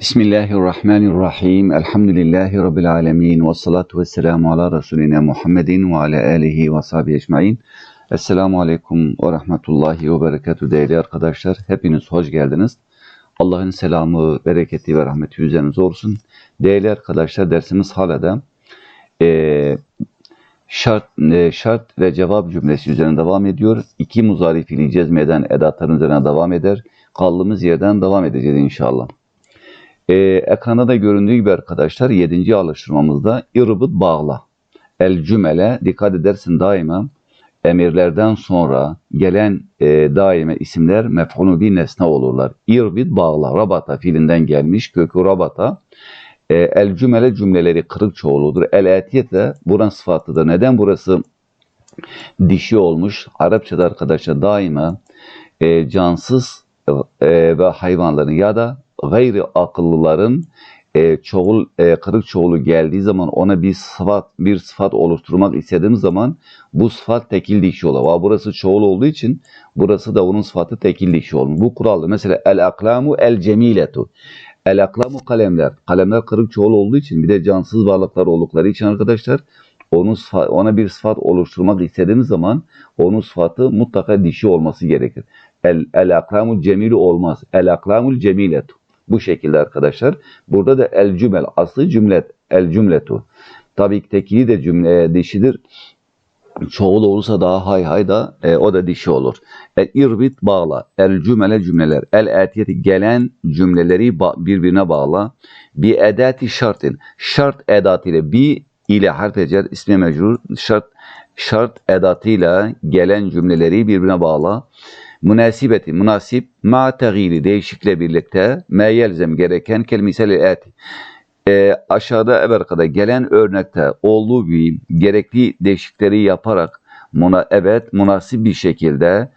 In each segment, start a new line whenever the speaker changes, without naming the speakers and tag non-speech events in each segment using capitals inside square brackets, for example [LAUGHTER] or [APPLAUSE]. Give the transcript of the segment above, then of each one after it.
Bismillahirrahmanirrahim. Elhamdülillahi Rabbil alemin. Ve salatu ve selamu ala Resulina Muhammedin ve ala alihi ve sahbihi ecmain. Esselamu aleyküm ve rahmetullahi ve berekatü değerli arkadaşlar. Hepiniz hoş geldiniz. Allah'ın selamı, bereketi ve rahmeti üzerinize olsun. Değerli arkadaşlar dersimiz hala da eee, şart, e, şart ve cevap cümlesi üzerine devam ediyor. İki muzari fiili cezmeden edatların üzerine devam eder. Kaldığımız yerden devam edeceğiz inşallah. Ee, ekranda da göründüğü gibi arkadaşlar 7. alıştırmamızda irbıt bağla. El cümele dikkat edersin daima emirlerden sonra gelen e, daima isimler mef'ulü bir nesne olurlar. İrbit bağla. Rabata fiilinden gelmiş. Kökü rabata. E, el cümele cümleleri kırık çoğuludur. El etiyet de buranın sıfatıdır. Neden burası dişi olmuş? Arapçada arkadaşlar daima e, cansız e, ve hayvanların ya da gayri akıllıların e, çoğul e, kırık çoğulu geldiği zaman ona bir sıfat bir sıfat oluşturmak istediğimiz zaman bu sıfat tekil dişi olur. Burası çoğul olduğu için burası da onun sıfatı tekil dişi olur. Bu kuraldır. Mesela el aklamu el cemiletu. El aklamu kalemler. Kalemler kırık çoğul olduğu için bir de cansız varlıklar oldukları için arkadaşlar onun ona bir sıfat oluşturmak istediğimiz zaman onun sıfatı mutlaka dişi olması gerekir. El, el aklamul cemil olmaz. El aklamul cemiletu. Bu şekilde arkadaşlar. Burada da el cümel aslı cümlet el cümletu. Tabii ki tekili de cümle dişidir. Çoğul olursa daha hay hay da e, o da dişi olur. El irbit bağla. El cümele cümleler. El etiyeti gelen cümleleri ba- birbirine bağla. Bir edati şartın. Şart edatıyla bir ile harf ecer ismi mecrur. Şart şart edatıyla gelen cümleleri birbirine bağla. Münasibeti, münasip, ma tegiri değişikle birlikte, me yelzem gereken kelimesel eti. Ee, aşağıda evet kadar gelen örnekte olduğu gibi gerekli değişikleri yaparak muna, evet münasip bir şekilde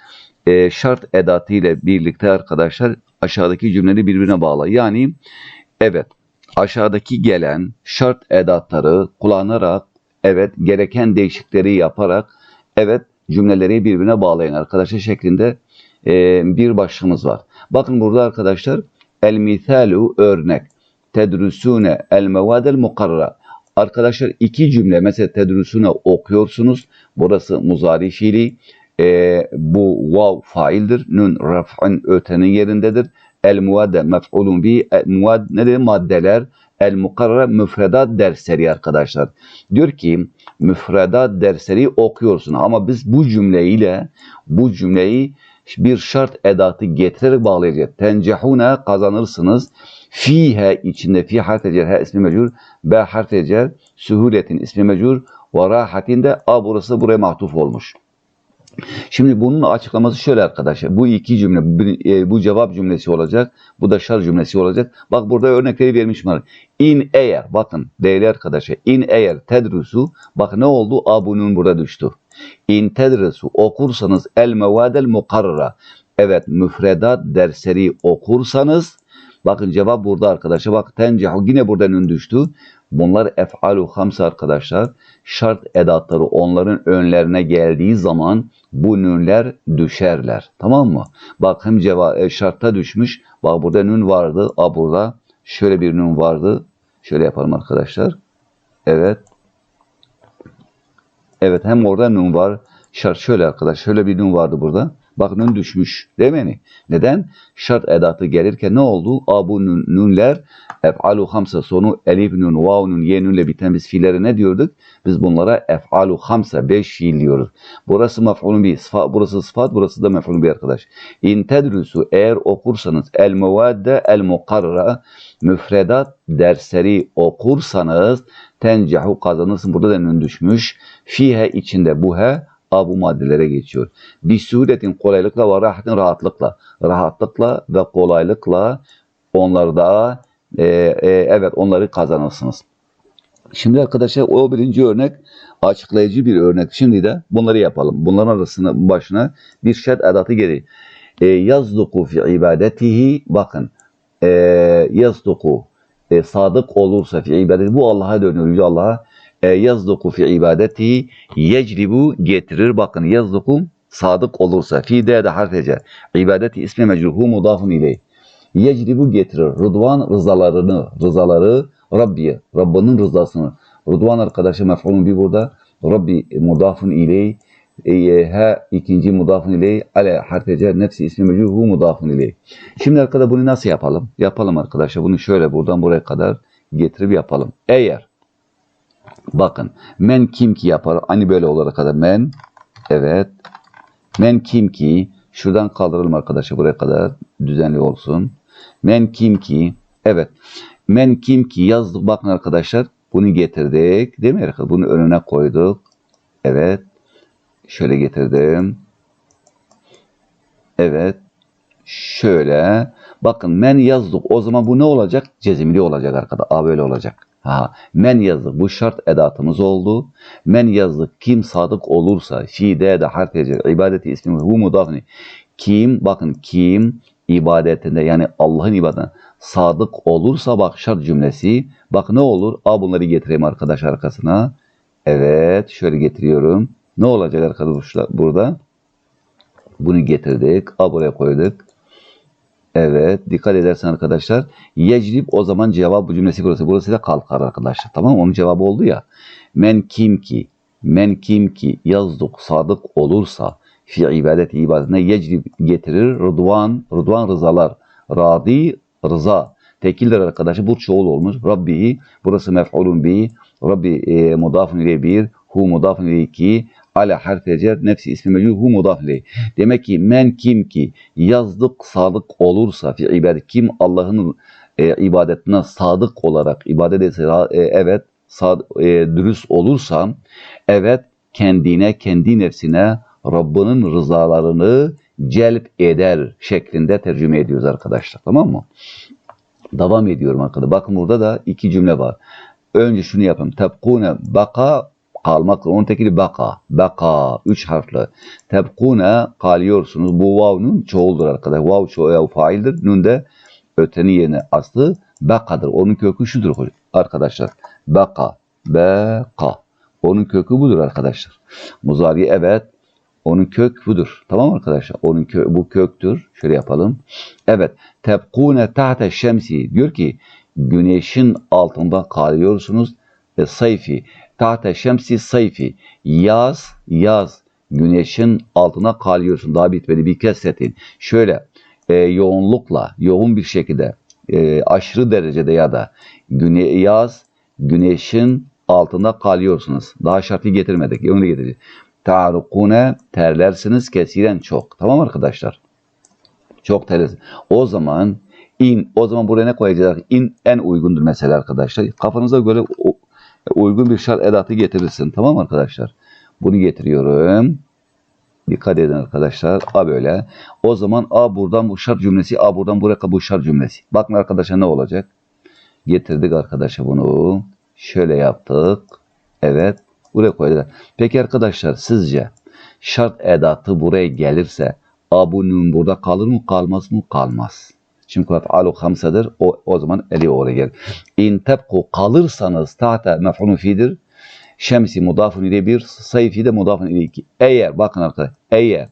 e, şart edatı ile birlikte arkadaşlar aşağıdaki cümleleri birbirine bağla. Yani evet aşağıdaki gelen şart edatları kullanarak evet gereken değişikleri yaparak evet cümleleri birbirine bağlayın arkadaşlar şeklinde e, bir başlığımız var. Bakın burada arkadaşlar el misalu örnek tedrusune el mevadel mukarra Arkadaşlar iki cümle mesela tedrusune okuyorsunuz. Burası muzari fiili. E, bu vav faildir. Nun raf'ın ötenin yerindedir. El muvadde mef'ulun bi. El muvad nedir? Maddeler. El mukarra müfredat dersleri arkadaşlar. Diyor ki müfredat dersleri okuyorsun ama biz bu cümleyle bu cümleyi bir şart edatı getirerek bağlayacağız. Tencehune kazanırsınız. Fihe içinde fi harf ecer, he ismi mecur, be harf ecer, sühuletin ismi mecur, ve rahatin a burası buraya mahtuf olmuş. Şimdi bunun açıklaması şöyle arkadaşlar. Bu iki cümle, bir- e, bu cevap cümlesi olacak. Bu da şart cümlesi olacak. Bak burada örnekleri vermişim. var. İn eğer, bakın değerli arkadaşlar. İn eğer tedrusu, bak ne oldu? A bunun burada düştü. İn tedrusu okursanız el mevadel mukarrara. Evet müfredat dersleri okursanız, bakın cevap burada arkadaşlar. Bak tencehu yine buradan ün düştü. Bunlar ef'alu hamsa arkadaşlar. Şart edatları onların önlerine geldiği zaman bu nünler düşerler. Tamam mı? Bak hem ceva e, şartta düşmüş. Bak burada nün vardı. A burada şöyle bir nün vardı. Şöyle yapalım arkadaşlar. Evet. Evet hem orada nun var. Şart şöyle arkadaş. Şöyle bir nun vardı burada. Bak nun düşmüş. Değil mi? Neden? Şart edatı gelirken ne oldu? A bu nun, nunler ef'alu hamsa sonu elif nun, vav nun, ye nunle biten biz fiilleri ne diyorduk? Biz bunlara ef'alu hamsa beş fiil diyoruz. Burası mef'ulun bir sıfat, burası sıfat, burası da mef'ulun bir arkadaş. İn tedrusu eğer okursanız el muvadde el mukarra müfredat dersleri okursanız tencehu kazanırsın. Burada da nun düşmüş. Fihe içinde bu he a bu maddelere geçiyor. Bir suretin kolaylıkla ve rahatin rahatlıkla. Rahatlıkla ve kolaylıkla onları da e, e, evet onları kazanırsınız. Şimdi arkadaşlar o birinci örnek açıklayıcı bir örnek. Şimdi de bunları yapalım. Bunların arasına başına bir şart edatı geri. E, yazduku fi ibadetihi bakın e, yazduku e, sadık olursa fi ibadeti bu Allah'a dönüyor. Yüce Allah'a yazduku fi ibadetihi yecribu getirir. Bakın yazduku sadık olursa fi de de harf ece. İbadeti ismi mecruhu mudafun ileyh. Yecribu getirir. Rıdvan rızalarını, rızaları Rabbiye, Rabbinin rızasını. Rıdvan arkadaşı mef'ulun bir burada. Rabbi mudafın iley. E, ha ikinci mudafın iley. Ale harfece nefsi ismi mecuhu mudafın iley. Şimdi arkadaşlar bunu nasıl yapalım? Yapalım arkadaşlar. Bunu şöyle buradan buraya kadar getirip yapalım. Eğer bakın men kim ki yapar? Hani böyle olarak kadar men evet men kim ki şuradan kaldıralım arkadaşlar buraya kadar düzenli olsun. Men kim ki evet men kim ki yazdık bakın arkadaşlar bunu getirdik değil mi arkadaşlar? Bunu önüne koyduk. Evet. Şöyle getirdim. Evet. Şöyle. Bakın men yazdık. O zaman bu ne olacak? Cezimli olacak arkada. A böyle olacak. Ha, men yazdık. Bu şart edatımız oldu. Men yazdık. Kim sadık olursa fiide de harf edecek. İbadeti ismi hu mudafni. Kim bakın kim ibadetinde yani Allah'ın ibadetinde sadık olursa bak şart cümlesi. Bak ne olur? A bunları getireyim arkadaş arkasına. Evet şöyle getiriyorum. Ne olacak arkadaşlar burada? Bunu getirdik. A buraya koyduk. Evet dikkat edersen arkadaşlar. Yecrib o zaman cevap bu cümlesi burası. Burası da kalkar arkadaşlar. Tamam? Onun cevabı oldu ya. Men kim ki men kim ki yazdık sadık olursa fi ibadet ibadetine yecrib getirir rıdvan rıdvan rızalar radi rıza tekildir arkadaşlar bu çoğul olmuş Rabbi burası mef'ulun bi Rabbi e, mudafun ile bir hu mudafun ile iki ala harfi cer nefsi ismi mecul hu mudaf. Demek ki men kim ki yazdık sadık olursa fi ibadet kim Allah'ın e, ibadetine sadık olarak ibadet etse e, evet sad, e, dürüst olursa evet kendine kendi nefsine Rabbinin rızalarını celp eder şeklinde tercüme ediyoruz arkadaşlar tamam mı? Devam ediyorum arkadaşlar. Bakın burada da iki cümle var. Önce şunu yapayım. Tebkune baka kalmak. Onun tekili baka. Baka. Üç harfli. Tebkune kalıyorsunuz. Bu vav'nun çoğuldur arkadaşlar. Vav çoğu faildir. Nun de ötenin yerine aslı bakadır. Onun kökü şudur arkadaşlar. Baka. Beka. Onun kökü budur arkadaşlar. Muzari evet. Onun kök budur. Tamam arkadaşlar? Onun kö bu köktür. Şöyle yapalım. Evet. Tebkune tahte şemsi. Diyor ki güneşin altında kalıyorsunuz. E, sayfi. Tahte şemsi sayfi. Yaz, yaz. Güneşin altına kalıyorsun. Daha bitmedi. Bir kesretin. Şöyle e, yoğunlukla, yoğun bir şekilde e, aşırı derecede ya da güne, yaz güneşin altında kalıyorsunuz. Daha şartı getirmedik. Onu getireceğiz. Ta'rukune terlersiniz kesiren çok. Tamam arkadaşlar? Çok terlersiniz. O zaman in o zaman buraya ne koyacağız? In en uygundur mesela arkadaşlar. Kafanıza göre uygun bir şart edatı getirirsin. Tamam mı arkadaşlar? Bunu getiriyorum. Dikkat edin arkadaşlar. A böyle. O zaman A buradan bu şart cümlesi, A buradan buraya bu şart cümlesi. Bakın arkadaşlar ne olacak? Getirdik arkadaşlar bunu. Şöyle yaptık. Evet. Buraya koydular. Peki arkadaşlar sizce şart edatı buraya gelirse A bunun burada kalır mı kalmaz mı? Kalmaz. Çünkü alu hamsedir. O, o zaman eli oraya gelir. İn tebku kalırsanız tahta mef'ulun fidir. Şemsi mudafun ile bir, sayfi de mudafun ile iki. Eğer, bakın arkadaşlar, eğer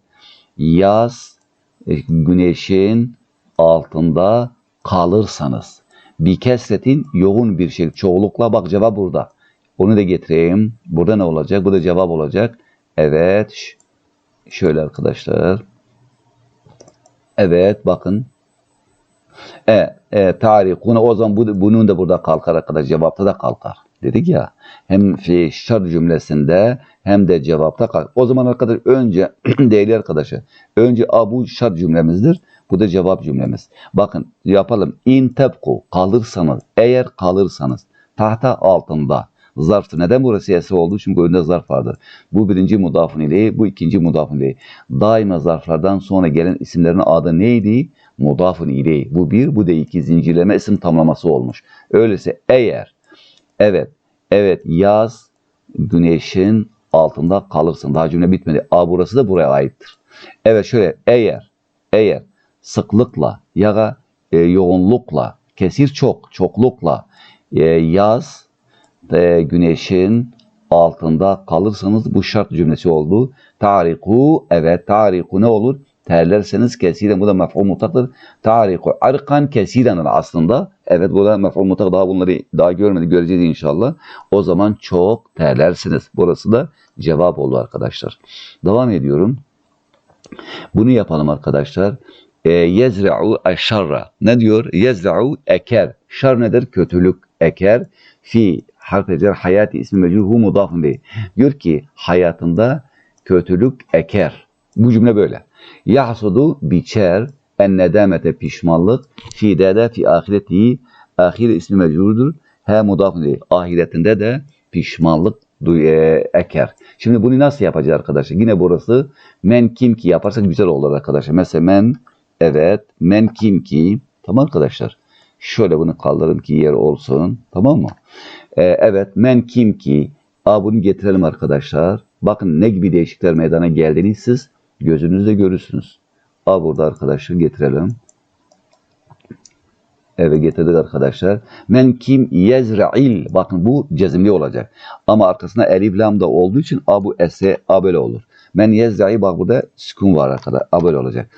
yaz e, güneşin altında kalırsanız, bir kesretin yoğun bir şey, çoğulukla bak cevap burada. Onu da getireyim. Burada ne olacak? Bu da cevap olacak. Evet. Şöyle arkadaşlar. Evet bakın. E, e, tarihuna o zaman bu, bunun da burada kalkar arkadaşlar. Cevapta da kalkar. Dedik ya. Hem fi şart cümlesinde hem de cevapta kalkar. O zaman arkadaşlar önce [CLEARS THROAT] değerli arkadaşlar. Önce a bu şart cümlemizdir. Bu da cevap cümlemiz. Bakın yapalım. İn tebku kalırsanız eğer kalırsanız tahta altında zarftı. Neden burası esre oldu? Çünkü önünde zarf vardır. Bu birinci mudafın ile, bu ikinci mudafın ile. Daima zarflardan sonra gelen isimlerin adı neydi? Mudafın ile. Bu bir, bu da iki zincirleme isim tamlaması olmuş. Öyleyse eğer, evet, evet yaz güneşin altında kalırsın. Daha cümle bitmedi. A burası da buraya aittir. Evet şöyle eğer, eğer sıklıkla ya e, yoğunlukla, kesir çok, çoklukla e, yaz e, güneşin altında kalırsanız bu şart cümlesi oldu. Tariku evet tariku ne olur? Terlerseniz kesiren bu da mef'ul mutaktır. Tariku arkan kesiren aslında. Evet bu da mef'ul mutak daha bunları daha görmedik göreceğiz inşallah. O zaman çok terlersiniz. Burası da cevap oldu arkadaşlar. Devam ediyorum. Bunu yapalım arkadaşlar. E, yezra'u eşarra. Ne diyor? Yezra'u eker. Şar nedir? Kötülük eker. Fi harf hayati ismi mecruhu mudafın. Diyor ki hayatında kötülük eker. Bu cümle böyle. Yahsudu biçer en nedamete pişmanlık fi dede fi ahireti ahir ismi mecrudur. He mudafın değil. Ahiretinde de pişmanlık e, eker. Şimdi bunu nasıl yapacağız arkadaşlar? Yine burası men kim ki yaparsak güzel olur arkadaşlar. Mesela men evet men kim ki tamam arkadaşlar. Şöyle bunu kaldırın ki yer olsun. Tamam mı? Ee, evet men kim ki Aa, bunu getirelim arkadaşlar. Bakın ne gibi değişiklikler meydana geldiğini siz gözünüzle görürsünüz. Aa, burada arkadaşlar getirelim. Evet getirdik arkadaşlar. Men kim yezra'il. Bakın bu cezimli olacak. Ama arkasına elif lam da olduğu için a bu ese a böyle olur. Men yezra'i bak burada sükun var arkadaşlar. A böyle olacak.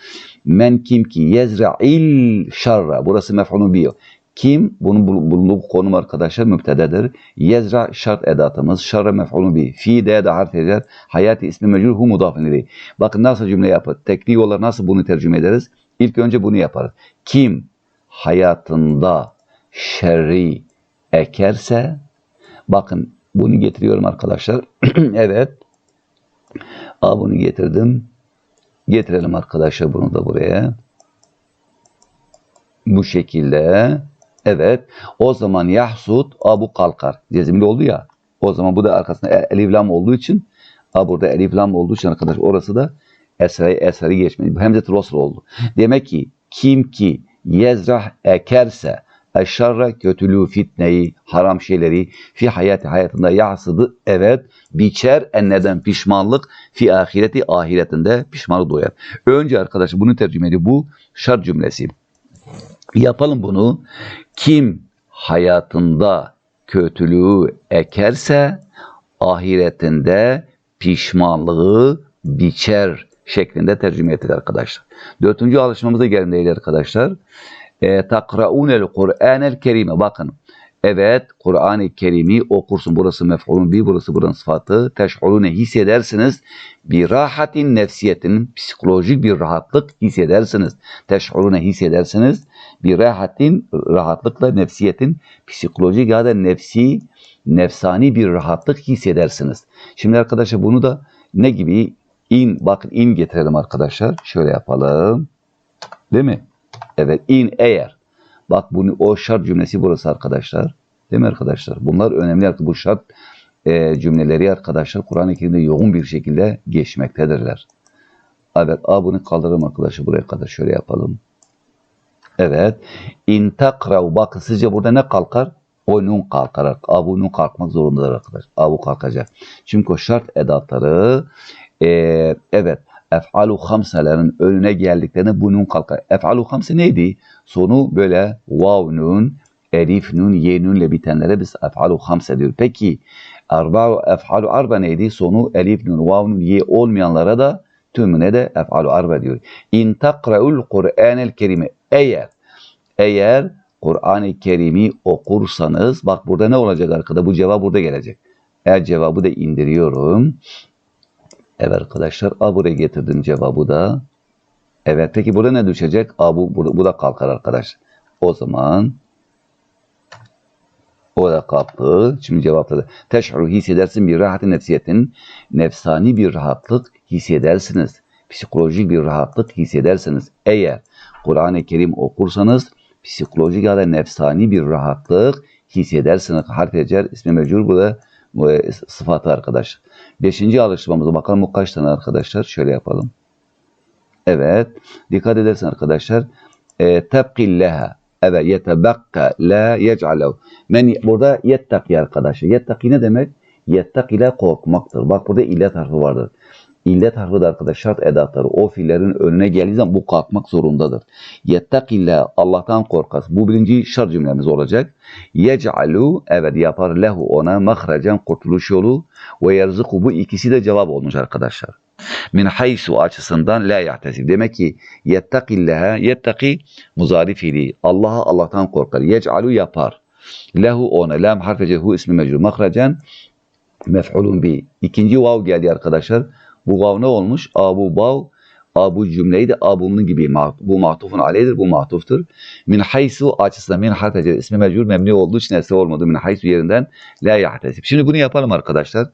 Men kim ki yezra'il şarra. Burası mef'ulun biyo. Kim? Bunun bul- bulunduğu konum arkadaşlar müptededir. Yezra şart edatımız. Şarra mef'ulun bi. Fi de de harf eder. Hayati ismi mecrur hu mudafın. Bakın nasıl cümle yapar. Teknik olarak nasıl bunu tercüme ederiz? İlk önce bunu yaparız. Kim hayatında şerri ekerse bakın bunu getiriyorum arkadaşlar. [CLEARS THROAT] evet. Aa, bunu getirdim. Getirelim arkadaşlar bunu da buraya. Bu şekilde. Evet. O zaman yahsut abu kalkar. Cezimli oldu ya. O zaman bu da arkasında e- elif lam olduğu için a burada elif lam olduğu için arkadaş orası da esra'yı esra'yı geçmedi. Hemzet rosl oldu. Demek ki kim ki yezrah ekerse eşşarra kötülüğü, fitneyi, haram şeyleri fi hayatı hayatında yahsıdı. Evet biçer enneden pişmanlık fi ahireti ahiretinde pişmanlık doyar. Önce arkadaşlar bunu tercüme ediyor. Bu şart cümlesi. Yapalım bunu. Kim hayatında kötülüğü ekerse ahiretinde pişmanlığı biçer şeklinde tercüme ettik arkadaşlar. Dördüncü alışmamıza gelin değerli arkadaşlar. E, takraunel Kur'anel kerime. Bakın. Evet Kur'an-ı Kerim'i okursun. Burası mef'ulun bir, burası buranın sıfatı. Teş'urune hissedersiniz. Bir rahatin nefsiyetin psikolojik bir rahatlık hissedersiniz. Teş'urune hissedersiniz. Bir rahatin rahatlıkla nefsiyetin psikolojik ya da nefsi nefsani bir rahatlık hissedersiniz. Şimdi arkadaşlar bunu da ne gibi in bakın in getirelim arkadaşlar. Şöyle yapalım. Değil mi? Evet in eğer. Bak bunu o şart cümlesi burası arkadaşlar. Değil mi arkadaşlar? Bunlar önemli bu şart e, cümleleri arkadaşlar Kur'an-ı Kerim'de yoğun bir şekilde geçmektedirler. Evet A bunu kaldıralım arkadaşlar buraya kadar şöyle yapalım. Evet. İn takrav bakın sizce burada ne kalkar? O nun kalkar. A bu nun kalkmak zorundadır arkadaşlar. A bu kalkacak. Çünkü o şart edatları e, evet ef'alu hamselerin önüne geldiklerinde bu nun kalkar. Ef'alu hamse neydi? Sonu böyle vav nun, elif nun, ye nunle bitenlere biz ef'alu hamse diyor. Peki arba ef'alu arba neydi? Sonu elif nun, vav nun, ye olmayanlara da tümüne de ef'alu arba diyor. İn takra'ul Kur'anel kerime. Eğer eğer Kur'an-ı Kerim'i okursanız bak burada ne olacak arkada? Bu cevap burada gelecek. Eğer cevabı da indiriyorum. Evet arkadaşlar A buraya getirdim cevabı da. Evet peki burada ne düşecek? A bu, bu, bu da kalkar arkadaş. O zaman o da kalktı. Şimdi cevapladı. Teş'uru hissedersin bir rahatı nefsiyetin. Nefsani bir rahatlık hissedersiniz. Psikolojik bir rahatlık hissedersiniz. Eğer Kur'an-ı Kerim okursanız psikolojik ya da nefsani bir rahatlık hissedersiniz. Harf ecer ismi mecbur burada bu sıfatı arkadaş. Beşinci alıştırmamıza bakalım bu kaç tane arkadaşlar? Şöyle yapalım. Evet. Dikkat edersin arkadaşlar. E. Evet. Yetebekka la yec'alev. Men burada yettaki arkadaşlar. Yettaki ne demek? Yettak ile korkmaktır. Bak burada illet harfi vardır. İllet harfi de arkadaş şart edatları o fiillerin önüne geldiği bu kalkmak zorundadır. Yettakillah Allah'tan korkas. Bu birinci şart cümlemiz olacak. Yec'alu evet yapar lehu ona mahrecen kurtuluş yolu ve yerzuku bu ikisi de cevap olmuş arkadaşlar. Min haysu açısından la yahtesib. Demek ki yettakillaha yettaki muzari fiili. Allah'a Allah'tan korkar. Yec'alu yapar. Lehu ona lam harfe hu ismi mecrur mahrecen mef'ulun bi. İkinci vav geldi arkadaşlar. Bu vav ne olmuş? Abu vav Abu cümleyi de abunun gibi bu matufun aleydir, bu matuftur. Min haysu açısından min harfece ismi mecbur memni olduğu için esre olmadı. Min haysu yerinden la yahtesib. Şimdi bunu yapalım arkadaşlar.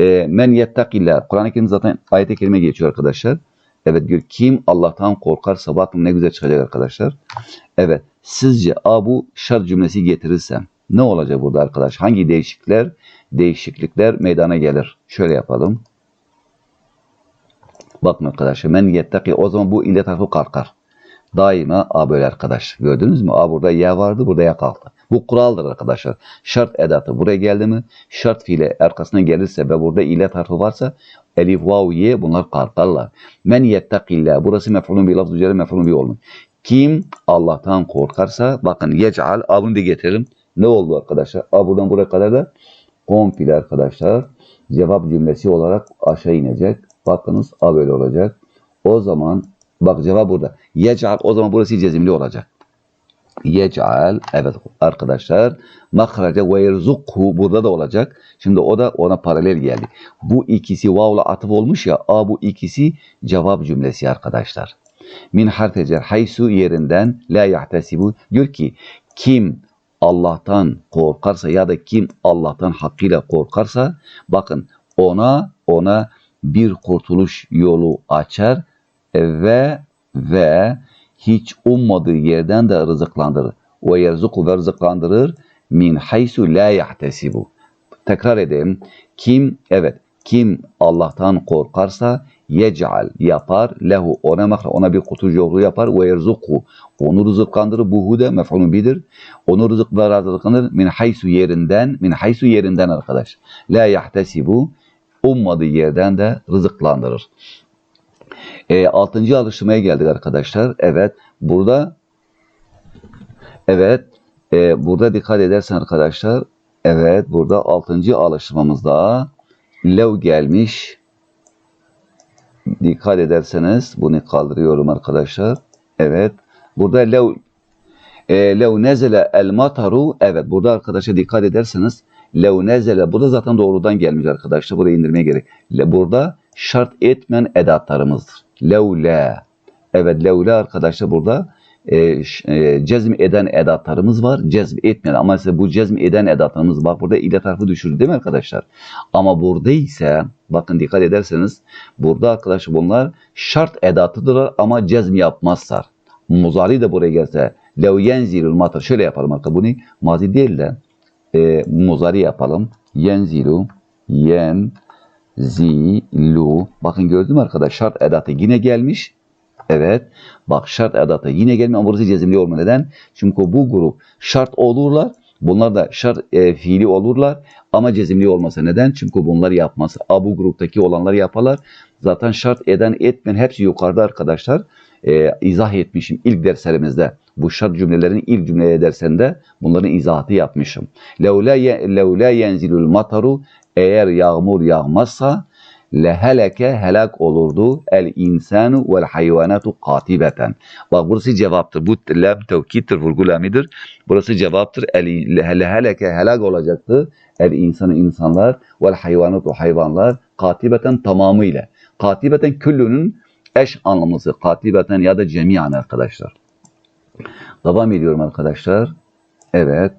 E, men yettakillah. Kur'an-ı Kerim zaten ayet-i kerime geçiyor arkadaşlar. Evet diyor kim Allah'tan korkarsa bakın ne güzel çıkacak arkadaşlar. Evet sizce abu şart cümlesi getirirsem ne olacak burada arkadaş? Hangi değişiklikler değişiklikler meydana gelir? Şöyle yapalım. Bakın arkadaşlar men yettaki o zaman bu illet harfi kalkar. Daima A böyle arkadaş. Gördünüz mü? A burada ya vardı burada ya kalktı. Bu kuraldır arkadaşlar. Şart edatı buraya geldi mi? Şart fiile arkasına gelirse ve burada illet harfi varsa elif, vav, ye bunlar kalkarlar. Men yettakillah. Burası mef'ulun bir lafz üzere mef'ulun bir olmuş. Kim Allah'tan korkarsa bakın yec'al A bunu da getirelim. Ne oldu arkadaşlar? A buradan buraya kadar da komple arkadaşlar cevap cümlesi olarak aşağı inecek. Bakınız A böyle olacak. O zaman bak cevap burada. Yec'al o zaman burası cezimli olacak. Yec'al evet arkadaşlar mahraca ve yerzukhu burada da olacak. Şimdi o da ona paralel geldi. Bu ikisi vavla atıf olmuş ya A bu ikisi cevap cümlesi arkadaşlar. Min harfecer haysu yerinden la yahtesibu diyor ki kim Allah'tan korkarsa ya da kim Allah'tan hakkıyla korkarsa bakın ona ona bir kurtuluş yolu açar ve ve hiç ummadığı yerden de rızıklandırır. Ve yerzuku ve rızıklandırır min haysu la yahtesibu. Tekrar edeyim. Kim evet kim Allah'tan korkarsa yec'al yapar lehu ona mahra ona bir kurtuluş yolu yapar ve yerzuku onu rızıklandırır bu hude mef'ulun bidir. Onu rızık ve rızıklandırır min haysu yerinden min haysu yerinden arkadaş. La yahtesibu ummadığı yerden de rızıklandırır. E, altıncı alıştırmaya geldik arkadaşlar. Evet burada evet e, burada dikkat edersen arkadaşlar evet burada altıncı alıştırmamızda lev gelmiş. Dikkat ederseniz bunu kaldırıyorum arkadaşlar. Evet burada lev e, lev nezele el mataru evet burada arkadaşlar dikkat ederseniz lev nezele burada zaten doğrudan gelmiş arkadaşlar. Buraya indirmeye gerek. Le, burada şart etmeyen edatlarımızdır. Levla. Evet levla arkadaşlar burada e, e, cezm eden edatlarımız var. Cezm etmeyen ama ise bu cezm eden edatlarımız bak burada ile tarafı düşürdü değil mi arkadaşlar? Ama burada ise bakın dikkat ederseniz burada arkadaşlar bunlar şart edatıdırlar ama cezm yapmazlar. Muzari de buraya gelse lev yenzilul matar şöyle yapalım arkadaşlar bunu mazi değil de e, muzari yapalım. Yenzilu yen zilu. Bakın gördün mü arkadaş şart edatı yine gelmiş. Evet. Bak şart edatı yine gelmiyor ama burası cezimli olma. Neden? Çünkü bu grup şart olurlar. Bunlar da şart e, fiili olurlar ama cezimli olmasa. Neden? Çünkü bunlar yapmaz. A bu gruptaki olanlar yaparlar. Zaten şart eden etmeyen hepsi yukarıda arkadaşlar. E, izah etmişim ilk derslerimizde. Bu şart cümlelerin ilk cümleye dersinde bunların izahatı yapmışım. Levla, ye- levla yenzilul mataru eğer yağmur yağmazsa leheleke helak olurdu el insanu vel hayvanatu katibeten. Bak burası cevaptır. Bu lam tevkittir, vurgu lamidir. Burası cevaptır. El leheleke helak olacaktı. El insanı insanlar vel hayvanatu hayvanlar katibeten tamamıyla. Katibeten küllünün eş anlamlısı. Katibeten ya da cemiyan arkadaşlar. Devam ediyorum arkadaşlar. Evet.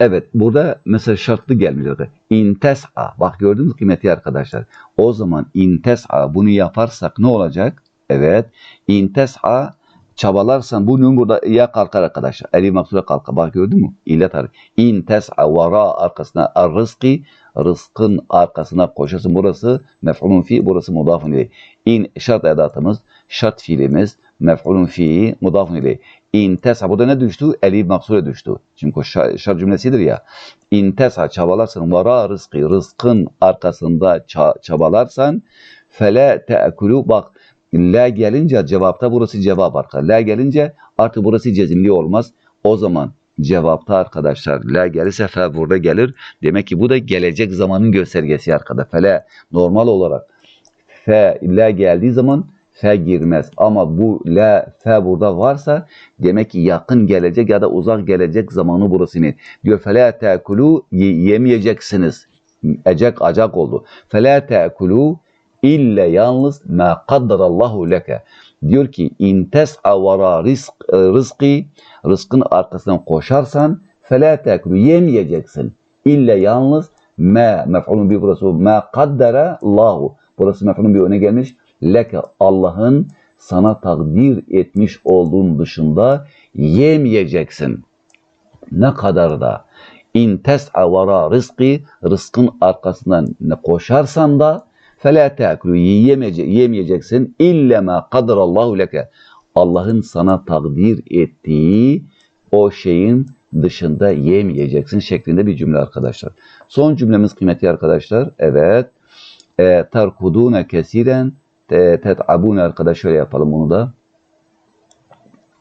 Evet burada mesela şartlı gelmiş orada. İntes'a. Bak gördünüz kıymeti arkadaşlar. O zaman intes'a bunu yaparsak ne olacak? Evet. İntes'a çabalarsan bu nun burada ya kalkar arkadaşlar. Elif maksura kalkar. Bak gördün mü? İllet harfi. İntes'a vara arkasına rızkı rızkın arkasına koşarsın. Burası mef'ulun fi, burası mudafun ileyh. İn şart edatımız, şart fiilimiz, mef'ulun fi, mudafun ileyh. İn tesa burada ne düştü? Elif maksure düştü. Çünkü o şar, şar cümlesidir ya. İn tesa çabalarsan vara rızkı rızkın arkasında ça- çabalarsan Fela te'kulu bak la gelince cevapta burası cevap arka. La gelince artık burası cezimli olmaz. O zaman cevapta arkadaşlar la gelirse fe burada gelir. Demek ki bu da gelecek zamanın göstergesi arkada. Fele normal olarak fe la geldiği zaman fe girmez. Ama bu la fe burada varsa demek ki yakın gelecek ya da uzak gelecek zamanı burası ne? Diyor fela te'kulu yemeyeceksiniz. Ecek acak oldu. Fela te'kulu illa yalnız ma kaddarallahu leke. Diyor ki in tes'a vara rizk, e, rızkı rızkın arkasından koşarsan fela te'kulu yemeyeceksin. İlla yalnız ma mef'ulun bir burası ma kaddara Allahu. Burası mef'ulun bir öne gelmiş. Leke Allah'ın sana takdir etmiş olduğun dışında yemeyeceksin. Ne kadar da in tes'a vara rızkı rızkın arkasından ne koşarsan da fela te'kulu yiyemeyece, yemeyeceksin illa ma kadarallahu leke. Allah'ın sana takdir ettiği o şeyin dışında yemeyeceksin şeklinde bir cümle arkadaşlar. Son cümlemiz kıymetli arkadaşlar. Evet. E, terkudune kesiren te- tet'abune arkadaş şöyle yapalım bunu da.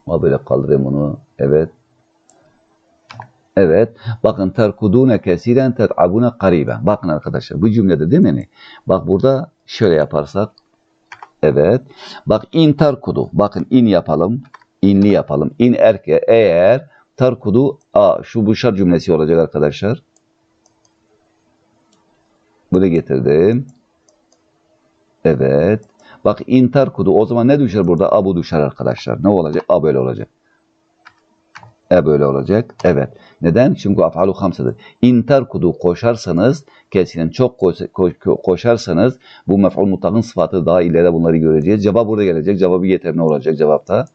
Ama böyle kaldırayım onu. Evet. Evet. Bakın terkudune kesiren tet'abune karibe. Bakın arkadaşlar bu cümlede değil mi? Bak burada şöyle yaparsak. Evet. Bak in terkudu. Bakın in yapalım. İnli yapalım. İn erke eğer terkudu a şu bu şart cümlesi olacak arkadaşlar. Bunu getirdim. Evet. Bak in terkudu o zaman ne düşer burada? A bu düşer arkadaşlar. Ne olacak? A böyle olacak. E böyle olacak. Evet. Neden? Çünkü afalu hamsadır. İn terkudu koşarsanız kesilen çok koş- ko- koşarsanız bu mef'ul mutlakın sıfatı daha ileride bunları göreceğiz. Cevap burada gelecek. Cevabı ne olacak cevapta?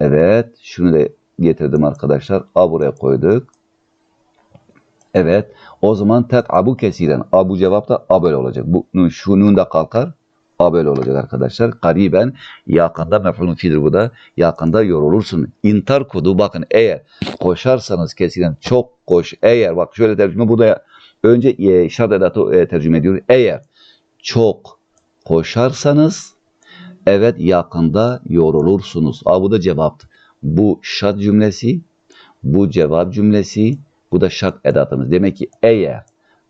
Evet. Şunu da getirdim arkadaşlar. A buraya koyduk. Evet. O zaman tet'abu kesilen. A bu cevapta A böyle olacak. Bu nun- şu nun da kalkar. A böyle olacak arkadaşlar. Kariben yakında mef'ulun fidir bu da. Yakında yorulursun. İntar kudu bakın eğer koşarsanız kesilen çok koş. Eğer bak şöyle tercüme burada önce e, şart edatı e, tercüme ediyor. Eğer çok koşarsanız evet yakında yorulursunuz. A bu da cevaptı. Bu şart cümlesi, bu cevap cümlesi, bu da şart edatımız. Demek ki eğer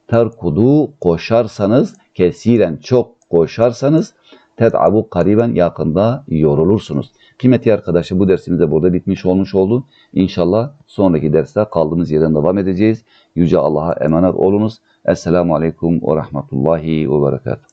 terkudu koşarsanız kesiren çok koşarsanız ted'abu kariben yakında yorulursunuz. Kıymetli arkadaşlar bu dersimiz de burada bitmiş olmuş oldu. İnşallah sonraki derste kaldığımız yerden devam edeceğiz. Yüce Allah'a emanet olunuz. Esselamu Aleyküm ve Rahmetullahi ve Berekatuhu.